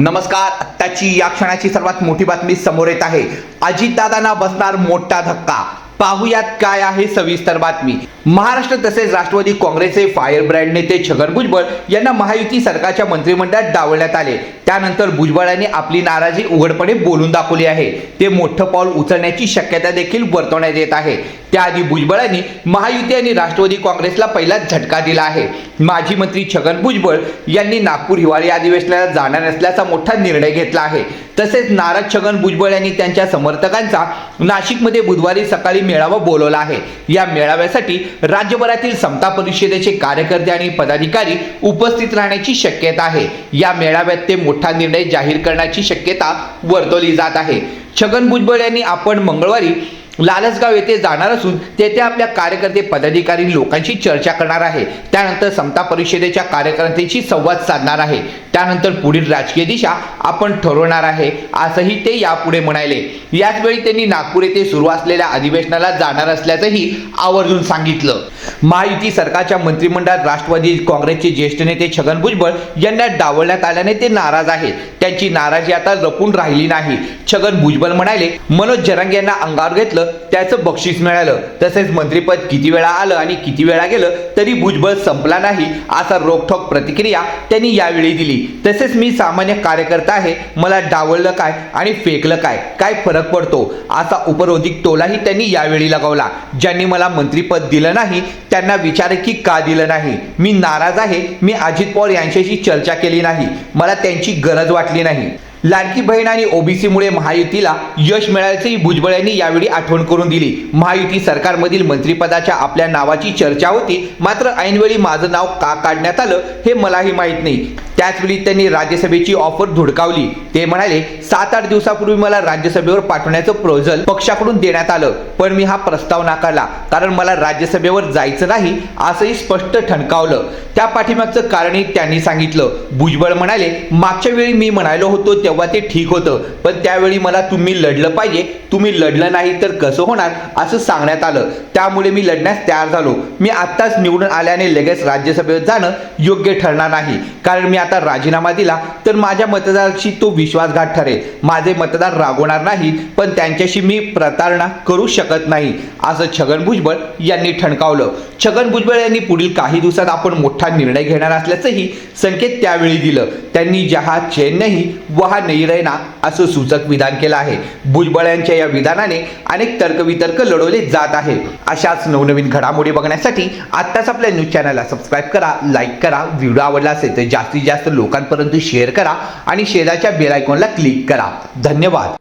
नमस्कार आत्ताची या क्षणाची सर्वात मोठी बातमी समोर येत आहे. अजितदादांना बसणार मोठा धक्का. पाहुयात काय आहे सविस्तर बातमी. महाराष्ट्र तसेच राष्ट्रवादी काँग्रेसचे फायर ब्रँड नेते छगन भुजबळ यांना महायुती सरकारच्या मंत्रिमंडळात डावलण्यात आले. त्यानंतर भुजबळ यांनी आपली नाराजी उघडपणे बोलून दाखवली आहे. ते मोठं पाऊल उचलण्याची शक्यता देखील वर्तवण्यात येत आहे. त्याआधी भुजबळांनी महायुती आणि राष्ट्रवादी काँग्रेसला पहिलाच झटका दिला आहे. माजी मंत्री छगन भुजबळ यांनी नागपूर हिवाळी अधिवेशनाला जाणार असल्याचा मोठा निर्णय घेतला आहे. तसेच नाराज छगन भुजबळ यांनी त्यांच्या समर्थकांचा नाशिकमध्ये बुधवारी सकाळी मेळावा बोलवला आहे. या मेळाव्यासाठी राज्यभरातील समता परिषदेचे कार्यकर्ते आणि पदाधिकारी उपस्थित राहण्याची शक्यता आहे. या मेळाव्यात ते मोठा निर्णय जाहीर करण्याची शक्यता वर्तवली जात आहे. छगन भुजबळ यांनी आपण मंगळवारी लालसगाव येथे जाणार असून तेथे आपल्या कार्यकर्ते पदाधिकारी लोकांशी चर्चा करणार आहे. त्यानंतर समता परिषदेच्या कार्यकर्त्यांशी संवाद साधणार आहे. त्यानंतर पुढील राजकीय दिशा आपण ठरवणार आहे असंही ते यापुढे म्हणाले. याचवेळी त्यांनी नागपूर येथे सुरू असलेल्या अधिवेशनाला जाणार असल्याचंही आवर्जून सांगितलं. महायुती सरकारच्या मंत्रिमंडळात राष्ट्रवादी काँग्रेसचे ज्येष्ठ नेते छगन भुजबळ यांना डावलण्यात आल्याने ते नाराज आहेत. त्यांची नाराजी आता लपून राहिली नाही. छगन भुजबळ म्हणाले मनोज जरांगे यांना अंगावर घेतलं त्याचं बक्षीस मिळालं. तसेच मंत्रीपद किती वेळा आलं आणि किती वेळा गेलं तरी भुजबळ संपला नाही असा रोखठोक प्रतिक्रिया त्यांनी यावेळी दिली. तसेच मी सामान्य कार्यकर्ता आहे मला डावललं काय आणि फेकलं काय काय फरक पडतो असा उपरोधिक टोलाही त्यांनी यावेळी लगावला. ज्यांनी मला मंत्रीपद दिलं नाही त्यांना विचार की का दिलं नाही. मी नाराज आहे मी अजित पवार यांच्याशी चर्चा केली नाही. मला त्यांची गरज वाटली नाही. लाडकी बहीण आणि ओबीसीमुळे महायुतीला यश मिळाल्याचेही भुजबळ यांनी यावेळी आठवण करून दिली. महायुती सरकारमधील मंत्रिपदाच्या आपल्या नावाची चर्चा होती. मात्र ऐनवेळी माझं नाव का काढण्यात आलं हे मलाही माहीत नाही. त्याचवेळी त्यांनी राज्यसभेची ऑफर धुडकावली. ते म्हणाले सात आठ दिवसापूर्वी मला राज्यसभेवर पाठवण्याचं प्रोजल पक्षाकडून देण्यात आलं पण मी हा प्रस्ताव नाकारला कारण मला राज्यसभेवर जायचं नाही असंही स्पष्ट ठणकावलं. त्या पाठीमागचं कारणही त्यांनी सांगितलं. भुजबळ म्हणाले मागच्या वेळी मी म्हणालो होतो तेव्हा ते ठीक होतं पण त्यावेळी मला तुम्ही लढलं पाहिजे तुम्ही लढलं नाही तर कसं होणार असं सांगण्यात आलं. त्यामुळे मी लढण्यास तयार झालो. मी आत्ताच निवडून आल्याने लगेच राज्यसभेवर जाणं योग्य ठरणार नाही कारण मी आता राजीनामा दिला तर माझ्या मतदाराशी तो विश्वासघात ठरेल. माझे मतदार रागवणार नाहीत पण त्यांच्याशी मी प्रतारणा करू शकत नाही असं छगन भुजबळ यांनी ठणकावलं. छगन भुजबळ यांनी पुढील काही दिवसात आपण मोठा निर्णय घेणार असल्याचंही संकेत त्यावेळी दिलं. त्यांनी जहा चेन्नई वहा नाही रहना असं सूचक विधान केलं आहे. भुजबळ यांच्या या विधानाने अनेक तर्कवितर्क लढवले जात आहे. अशाच नवनवीन घडामोडी बघण्यासाठी आत्ताच आपल्या न्यूज चॅनलला सबस्क्राईब करा लाईक करा. व्हिडिओ आवडला असेल तर जास्तीत जास्त लोकांपर्यंत शेअर करा आणि शेजारच्या बेल आयकॉनला क्लिक करा. धन्यवाद.